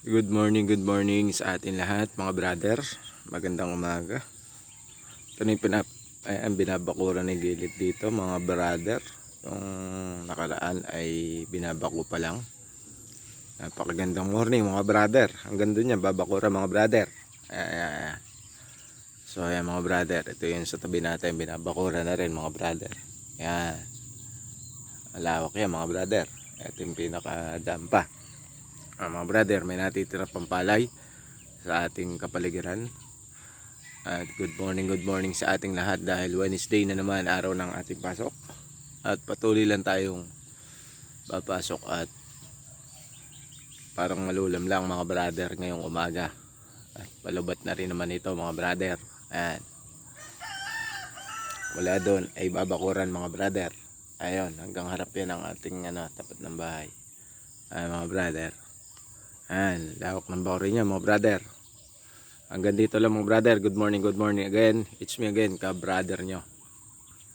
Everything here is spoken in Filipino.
Good morning, good morning sa atin lahat mga brother. Magandang umaga. Ito na yung pinap ay, ang binabakuran ni Gilid dito mga brother. Yung nakaraan ay binabako pa lang. Napakagandang morning mga brother. Ang ganda niya, babakura mga brother. Ayan. So ayan mga brother, ito yung sa tabi natin, binabakura na rin mga brother. Ayan. Malawak yan mga brother. Ito yung pinakadampa. Ah, mga brother, may natitira pang palay sa ating kapaligiran. At good morning, good morning sa ating lahat dahil Wednesday na naman araw ng ating pasok. At patuloy lang tayong papasok at parang malulam lang mga brother ngayong umaga. At palubat na rin naman ito mga brother. Ayan. Wala doon ay babakuran mga brother. Ayun, hanggang harap yan ang ating ano, tapat ng bahay. Ay mga brother. Ayan, lawak ng bakuri niya mga brother. Hanggang dito lang mga brother. Good morning, good morning again. It's me again, ka-brother nyo.